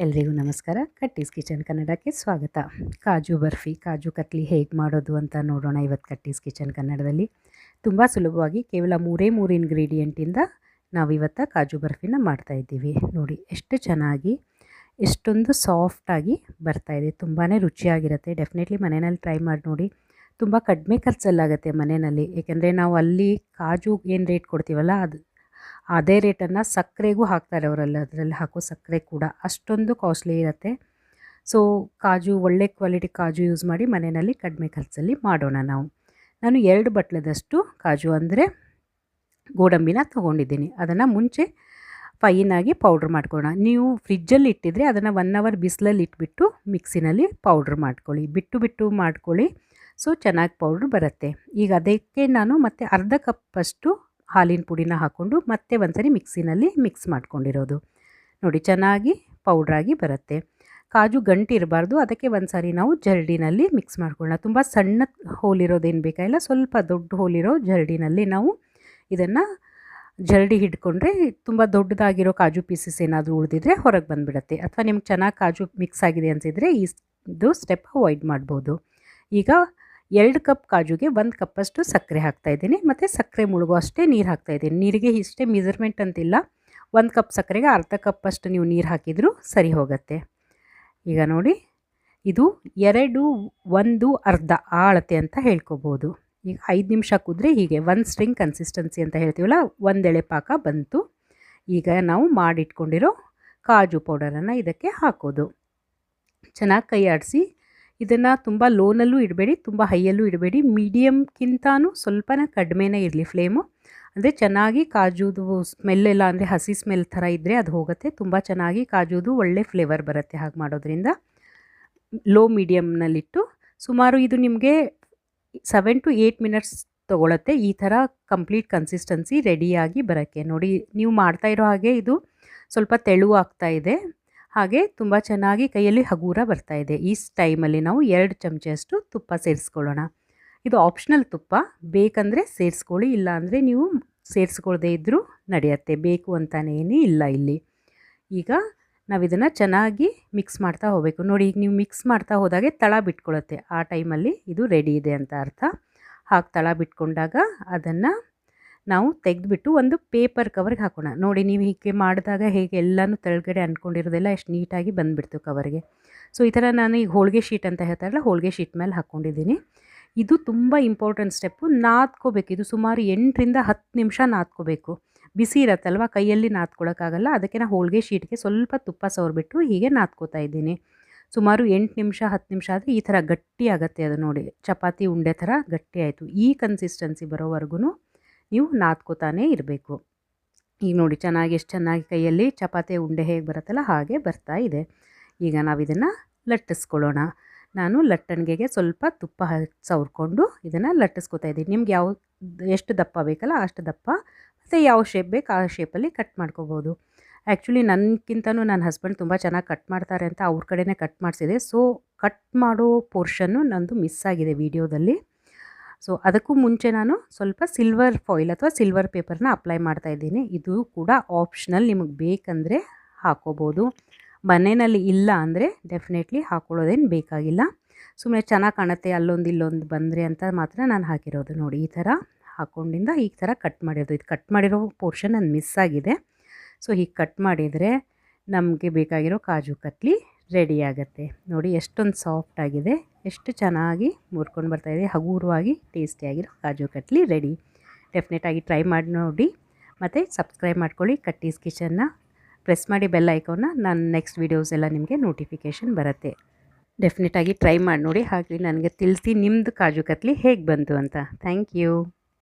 ಎಲ್ರಿಗೂ ನಮಸ್ಕಾರ. ಕಟ್ಟೀಸ್ ಕಿಚನ್ ಕನ್ನಡಕ್ಕೆ ಸ್ವಾಗತ. ಕಾಜು ಬರ್ಫಿ, ಕಾಜು ಕತ್ಲಿ ಹೇಗೆ ಮಾಡೋದು ಅಂತ ನೋಡೋಣ ಇವತ್ತು ಕಟ್ಟೀಸ್ ಕಿಚನ್ ಕನ್ನಡದಲ್ಲಿ. ತುಂಬ ಸುಲಭವಾಗಿ ಕೇವಲ ಮೂರೇ ಮೂರು ಇಂಗ್ರೀಡಿಯೆಂಟಿಂದ ನಾವು ಇವತ್ತು ಕಾಜು ಬರ್ಫಿನ ಮಾಡ್ತಾಯಿದ್ದೀವಿ ನೋಡಿ, ಎಷ್ಟು ಚೆನ್ನಾಗಿ, ಎಷ್ಟೊಂದು ಸಾಫ್ಟಾಗಿ ಬರ್ತಾಯಿದೆ ತುಂಬಾ ರುಚಿಯಾಗಿರುತ್ತೆ. ಡೆಫಿನೆಟ್ಲಿ ಮನೆಯಲ್ಲಿ ಟ್ರೈ ಮಾಡಿ ನೋಡಿ. ತುಂಬ ಕಡಿಮೆ ಖರ್ಚಲ್ಲಾಗುತ್ತೆ ಮನೆಯಲ್ಲಿ. ಏಕೆಂದರೆ ನಾವು ಅಲ್ಲಿ ಕಾಜು ಏನು ರೇಟ್ ಕೊಡ್ತೀವಲ್ಲ, ಅದು ಅದೇ ರೇಟನ್ನು ಸಕ್ಕರೆಗೂ ಹಾಕ್ತಾರೆ ಅವರಲ್ಲಿ, ಅದರಲ್ಲಿ ಹಾಕೋ ಸಕ್ಕರೆ ಕೂಡ. ಅಷ್ಟೊಂದು ಕಾಸ್ಟ್ಲಿ ಇರುತ್ತೆ. ಸೊ ಕಾಜು, ಒಳ್ಳೆ ಕ್ವಾಲಿಟಿ ಕಾಜು ಯೂಸ್ ಮಾಡಿ ಮನೆಯಲ್ಲಿ ಕಡಿಮೆ ಖರ್ಚಲ್ಲಿ ಮಾಡೋಣ ನಾವು. ನಾನು ಎರಡು ಬಟ್ಲದಷ್ಟು ಕಾಜು ಅಂದರೆ ಗೋಡಂಬಿನ ತೊಗೊಂಡಿದ್ದೀನಿ. ಅದನ್ನು ಮುಂಚೆ ಫೈನಾಗಿ ಪೌಡ್ರ್ ಮಾಡ್ಕೊಳ್ಳೋಣ. ನೀವು ಫ್ರಿಜ್ಜಲ್ಲಿ ಇಟ್ಟಿದ್ರೆ ಅದನ್ನು ಒನ್ ಅವರ್ ಬಿಸಿಲಲ್ಲಿ ಇಟ್ಬಿಟ್ಟು ಮಿಕ್ಸಿನಲ್ಲಿ ಪೌಡ್ರ್ ಮಾಡ್ಕೊಳ್ಳಿ. ಬಿಟ್ಟು ಬಿಟ್ಟು ಮಾಡ್ಕೊಳ್ಳಿ. ಸೊ ಚೆನ್ನಾಗಿ ಪೌಡ್ರ್ ಬರುತ್ತೆ. ಈಗ ಅದಕ್ಕೆ ನಾನು ಮತ್ತೆ ಅರ್ಧ ಕಪ್ಪಷ್ಟು ಹಾಲಿನ ಪುಡಿನ ಹಾಕ್ಕೊಂಡು ಮತ್ತೆ ಒಂದ್ಸರಿ ಮಿಕ್ಸಿನಲ್ಲಿ ಮಿಕ್ಸ್ ಮಾಡ್ಕೊಂಡಿರೋದು. ನೋಡಿ, ಚೆನ್ನಾಗಿ ಪೌಡ್ರಾಗಿ ಬರುತ್ತೆ. ಕಾಜು ಗಂಟು ಇರಬಾರ್ದು. ಅದಕ್ಕೆ ಒಂದು ಸಾರಿ ನಾವು ಜರಡಿನಲ್ಲಿ ಮಿಕ್ಸ್ ಮಾಡ್ಕೊಳ್ಳೋಣ. ತುಂಬ ಸಣ್ಣ ಹೋಲಿರೋದೇನು ಬೇಕಾಗಿಲ್ಲ ಸ್ವಲ್ಪ ದೊಡ್ಡ ಹೋಲಿರೋ ಜರಡಿನಲ್ಲಿ ನಾವು ಇದನ್ನು ಜರಡಿ ಹಿಡ್ಕೊಂಡ್ರೆ ತುಂಬ ದೊಡ್ಡದಾಗಿರೋ ಕಾಜು ಪೀಸಸ್ ಏನಾದರೂ ಉಳಿದಿದ್ರೆ ಹೊರಗೆ ಬಂದುಬಿಡುತ್ತೆ. ಅಥವಾ ನಿಮ್ಗೆ ಚೆನ್ನಾಗಿ ಕಾಜು ಮಿಕ್ಸ್ ಆಗಿದೆ ಅನಿಸಿದರೆ ಇದು ಸ್ಟೆಪ್ ಅವಾಯ್ಡ್ ಮಾಡ್ಬೋದು. ಈಗ ಎರಡು ಕಪ್ ಕಾಜುಗೆ ಒಂದು ಕಪ್ಪಷ್ಟು ಸಕ್ಕರೆ ಹಾಕ್ತಾಯಿದ್ದೀನಿ ಮತ್ತು ಸಕ್ಕರೆ ಮುಳುಗು ಅಷ್ಟೇ ನೀರು ಹಾಕ್ತಾಯಿದ್ದೀನಿ ನೀರಿಗೆ ಇಷ್ಟೇ ಮೆಜರ್ಮೆಂಟ್ ಅಂತಿಲ್ಲ. ಒಂದು ಕಪ್ ಸಕ್ಕರೆಗೆ ಅರ್ಧ ಕಪ್ಪಷ್ಟು ನೀವು ನೀರು ಹಾಕಿದರೂ ಸರಿ ಹೋಗುತ್ತೆ. ಈಗ ನೋಡಿ, ಇದು ಎರಡು, ಒಂದು, ಅರ್ಧ ಆಳತೆ ಅಂತ ಹೇಳ್ಕೊಬೋದು. ಈಗ ಐದು ನಿಮಿಷ ಕುದ್ರೆ ಹೀಗೆ ಒಂದು ಸ್ಟ್ರಿಂಗ್ ಕನ್ಸಿಸ್ಟೆನ್ಸಿ ಅಂತ ಹೇಳ್ತೀವಲ್ಲ ಒಂದೆಳೆ ಪಾಕ ಬಂತು. ಈಗ ನಾವು ಮಾಡಿಟ್ಕೊಂಡಿರೋ ಕಾಜು ಪೌಡರನ್ನು ಇದಕ್ಕೆ ಹಾಕೋದು. ಚೆನ್ನಾಗಿ ಕೈ ಆಡಿಸಿ ಇದನ್ನು ತುಂಬ ಲೋನಲ್ಲೂ ಇಡಬೇಡಿ, ತುಂಬ ಹೈಯಲ್ಲೂ ಇಡಬೇಡಿ. ಮೀಡಿಯಮ್ಗಿಂತನೂ ಸ್ವಲ್ಪನೇ ಕಡಿಮೆನೇ ಇರಲಿ ಫ್ಲೇಮು ಅಂದರೆ ಚೆನ್ನಾಗಿ ಕಾಜುದು ಸ್ಮೆಲ್ಲೆಲ್ಲ ಅಂದರೆ ಹಸಿ ಸ್ಮೆಲ್ ಥರ ಇದ್ದರೆ ಅದು ಹೋಗುತ್ತೆ. ತುಂಬ ಚೆನ್ನಾಗಿ ಕಾಜುದು ಒಳ್ಳೆ ಫ್ಲೇವರ್ ಬರುತ್ತೆ ಹಾಗೆ ಮಾಡೋದ್ರಿಂದ. ಲೋ ಮೀಡಿಯಮ್ನಲ್ಲಿಟ್ಟು ಸುಮಾರು ಇದು ನಿಮಗೆ ಸೆವೆನ್ ಟು ಏಯ್ಟ್ ಮಿನಿಟ್ಸ್ ತೊಗೊಳತ್ತೆ. ಈ ಥರ ಕಂಪ್ಲೀಟ್ ಕನ್ಸಿಸ್ಟೆನ್ಸಿ ರೆಡಿಯಾಗಿ ಬರೋಕ್ಕೆ. ನೋಡಿ, ನೀವು ಮಾಡ್ತಾ ಇರೋ ಹಾಗೆ ಇದು ಸ್ವಲ್ಪ ತೆಳು ಆಗ್ತಾ ಇದೆ. ಹಾಗೆ ತುಂಬ ಚೆನ್ನಾಗಿ ಕೈಯಲ್ಲಿ ಹಗೂರ ಬರ್ತಾ ಇದೆ. ಈ ಟೈಮಲ್ಲಿ ನಾವು ಎರಡು ಚಮಚಷ್ಟು ತುಪ್ಪ ಸೇರಿಸ್ಕೊಳ್ಳೋಣ. ಇದು ಆಪ್ಷನಲ್ ತುಪ್ಪ. ಬೇಕಂದರೆ ಸೇರಿಸ್ಕೊಳ್ಳಿ ಇಲ್ಲ ಅಂದರೆ ನೀವು ಸೇರಿಸ್ಕೊಳ್ದೇ ಇದ್ದರೂ ನಡೆಯುತ್ತೆ. ಬೇಕು ಅಂತಲೇ ಇಲ್ಲ ಇಲ್ಲಿ. ಈಗ ನಾವು ಇದನ್ನು ಚೆನ್ನಾಗಿ ಮಿಕ್ಸ್ ಮಾಡ್ತಾ ಹೋಗಬೇಕು. ನೋಡಿ, ಈಗ ನೀವು ಮಿಕ್ಸ್ ಮಾಡ್ತಾ ಹೋದಾಗೆ ತಳ ಬಿಟ್ಕೊಳ್ಳುತ್ತೆ ಆ ಟೈಮಲ್ಲಿ ಇದು ರೆಡಿ ಇದೆ ಅಂತ ಅರ್ಥ. ಹಾಗೆ ತಳ ಬಿಟ್ಕೊಂಡಾಗ ಅದನ್ನು ನಾವು ತೆಗೆದುಬಿಟ್ಟು ಒಂದು ಪೇಪರ್ ಕವರ್ಗೆ ಹಾಕೋಣ. ನೋಡಿ, ನೀವು ಹೀಗೆ ಮಾಡಿದಾಗ ಹೇಗೆ ಎಲ್ಲನೂ ತೆಳಗಡೆ ಅಂದ್ಕೊಂಡಿರೋದೆಲ್ಲ ಎಷ್ಟು ನೀಟಾಗಿ ಬಂದುಬಿಡ್ತು ಕವರ್ಗೆ ಸೊ ಈ ಥರ ನಾನು ಈಗ ಹೋಳಿಗೆ ಶೀಟ್ ಅಂತ ಹೇಳ್ತಾರಲ್ಲ, ಹೋಳಿಗೆ ಶೀಟ್ ಮೇಲೆ ಹಾಕ್ಕೊಂಡಿದ್ದೀನಿ ಇದು ತುಂಬ ಇಂಪಾರ್ಟೆಂಟ್ ಸ್ಟೆಪ್ಪು ನಾದ್ಕೋಬೇಕು. ಇದು ಸುಮಾರು ಎಂಟರಿಂದ ಹತ್ತು ನಿಮಿಷ ನಾದ್ಕೋಬೇಕು. ಬಿಸಿ ಇರತ್ತಲ್ವ? ಕೈಯಲ್ಲಿ ನಾದ್ಕೊಳ್ಳೋಕ್ಕಾಗಲ್ಲ ಅದಕ್ಕೆ ನಾನು ಹೋಳಿಗೆ ಶೀಟ್ಗೆ ಸ್ವಲ್ಪ ತುಪ್ಪ ಸವರ್ಬಿಟ್ಟು ಹೀಗೆ ನಾದ್ಕೋತಾ ಇದ್ದೀನಿ. ಸುಮಾರು ಎಂಟು ನಿಮಿಷ, ಹತ್ತು ನಿಮಿಷ ಆದರೆ ಈ ಥರ ಗಟ್ಟಿ ಆಗುತ್ತೆ ಅದು ನೋಡಿ. ಚಪಾತಿ, ಉಂಡೆ ಥರ ಗಟ್ಟಿ ಆಯಿತು. ಈ ಕನ್ಸಿಸ್ಟೆನ್ಸಿ ಬರೋವರೆಗೂ ನೀವು ನಾದ್ಕೋತಾನೇ ಇರಬೇಕು. ಈಗ ನೋಡಿ ಚೆನ್ನಾಗಿ, ಎಷ್ಟು ಚೆನ್ನಾಗಿ ಕೈಯಲ್ಲಿ ಚಪಾತಿ ಉಂಡೆ ಹೇಗೆ ಬರುತ್ತಲ್ಲ ಹಾಗೆ ಬರ್ತಾ ಇದೆ. ಈಗ ನಾವು ಇದನ್ನು ಲಟ್ಟಿಸ್ಕೊಳ್ಳೋಣ. ನಾನು ಲಟ್ಟಣಿಗೆಗೆ ಸ್ವಲ್ಪ ತುಪ್ಪ ಸವರ್ಕೊಂಡು ಇದನ್ನು ಲಟ್ಟಿಸ್ಕೊತಾ ಇದ್ದೀನಿ. ನಿಮ್ಗೆ ಯಾವ, ಎಷ್ಟು ದಪ್ಪ ಬೇಕಲ್ಲ ಅಷ್ಟು ದಪ್ಪ, ಮತ್ತು ಯಾವ ಶೇಪ್ ಬೇಕು ಆ ಶೇಪಲ್ಲಿ ಕಟ್ ಮಾಡ್ಕೋಬೋದು. ಆ್ಯಕ್ಚುಲಿ ನನಗಿಂತನೂ ನನ್ನ ಹಸ್ಬೆಂಡ್ ತುಂಬ ಚೆನ್ನಾಗಿ ಕಟ್ ಮಾಡ್ತಾರೆ ಅಂತ ಅವ್ರ ಕಡೆನೇ ಕಟ್ ಮಾಡಿಸಿದೆ. ಸೊ ಕಟ್ ಮಾಡೋ ಪೋರ್ಷನ್ನು ನಂದು ಮಿಸ್ ಆಗಿದೆ ವಿಡಿಯೋದಲ್ಲಿ ಸೊ ಅದಕ್ಕೂ ಮುಂಚೆ ನಾನು ಸ್ವಲ್ಪ ಸಿಲ್ವರ್ ಫಾಯಿಲ್ ಅಥವಾ ಸಿಲ್ವರ್ ಪೇಪರ್ನ ಅಪ್ಲೈ ಮಾಡ್ತಾ ಇದ್ದೀನಿ. ಇದು ಕೂಡ ಆಪ್ಷನಲ್ ನಿಮಗೆ ಬೇಕಂದರೆ ಹಾಕೋಬೋದು. ಮನೆಯಲ್ಲಿ ಇಲ್ಲ ಅಂದರೆ ಡೆಫಿನೆಟ್ಲಿ ಹಾಕೊಳ್ಳೋದೇನು ಬೇಕಾಗಿಲ್ಲ. ಸುಮ್ಮನೆ ಚೆನ್ನಾಗಿ ಕಾಣುತ್ತೆ, ಅಲ್ಲೊಂದು ಇಲ್ಲೊಂದು ಬಂದರೆ ಅಂತ ಮಾತ್ರ ನಾನು ಹಾಕಿರೋದು ನೋಡಿ. ಈ ಥರ ಹಾಕ್ಕೊಂಡಿಂದ ಈ ಥರ ಕಟ್ ಮಾಡಿರೋದು. ಇದು ಕಟ್ ಮಾಡಿರೋ ಪೋರ್ಷನ್ ನಾನು ಮಿಸ್ ಆಗಿದೆ. ಸೊ ಹೀಗೆ ಕಟ್ ಮಾಡಿದರೆ ನಮಗೆ ಬೇಕಾಗಿರೋ ಕಾಜು ಕತ್ಲಿ ರೆಡಿ ಆಗುತ್ತೆ. ನೋಡಿ, ಎಷ್ಟೊಂದು ಸಾಫ್ಟ್ ಆಗಿದೆ. ಎಷ್ಟು ಚೆನ್ನಾಗಿ ಮುರ್ಕೊಂಡು ಬರ್ತಾಯಿದೆ ಹಗುರವಾಗಿ ಟೇಸ್ಟಿಯಾಗಿರೋ ಕಾಜು ಕಟ್ಲಿ ರೆಡಿ ಡೆಫಿನೆಟಾಗಿ ಟ್ರೈ ಮಾಡಿ ನೋಡಿ. ಮತ್ತು ಸಬ್ಸ್ಕ್ರೈಬ್ ಮಾಡ್ಕೊಳ್ಳಿ ಕಟ್ಟೀಸ್ ಕಿಚನ್ನ ಪ್ರೆಸ್ ಮಾಡಿ ಬೆಲ್ ಐಕೋನ್ನ ನಾನು ನೆಕ್ಸ್ಟ್ ವೀಡಿಯೋಸ್ ಎಲ್ಲ ನಿಮಗೆ ನೋಟಿಫಿಕೇಷನ್ ಬರುತ್ತೆ. ಡೆಫಿನೆಟಾಗಿ ಟ್ರೈ ಮಾಡಿ ನೋಡಿ. ಹಾಗೆ ನನಗೆ ತಿಳಿಸಿ ನಿಮ್ಮದು ಕಾಜು ಕತ್ಲಿ ಹೇಗೆ ಬಂತು ಅಂತ. Thank you